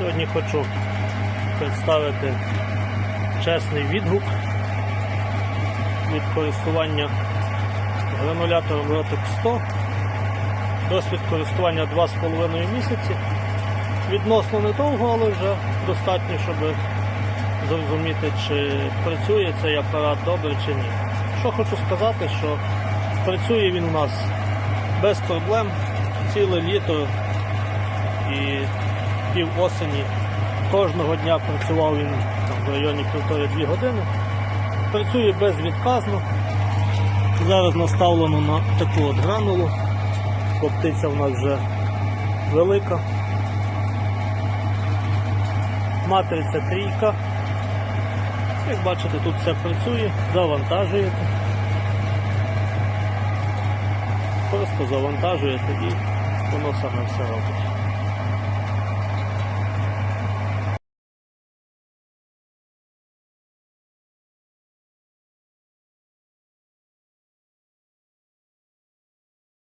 Сьогодні хочу представити чесний відгук від користування гранулятором Rotec 100. Досвід користування 2,5 місяці. Відносно недовго, але вже достатньо, щоб зрозуміти, чи працює цей апарат добре чи ні. Що хочу сказати, що працює він у нас без проблем ціле літо і пів осені. Кожного дня працював він там, в районі півтори-дві години. Працює безвідказно. Зараз наставлено на таку от гранулу. Коптиця в нас вже велика. Матриця трійка. Як бачите, тут все працює, завантажуєте. Просто завантажуєте і воно саме все робить.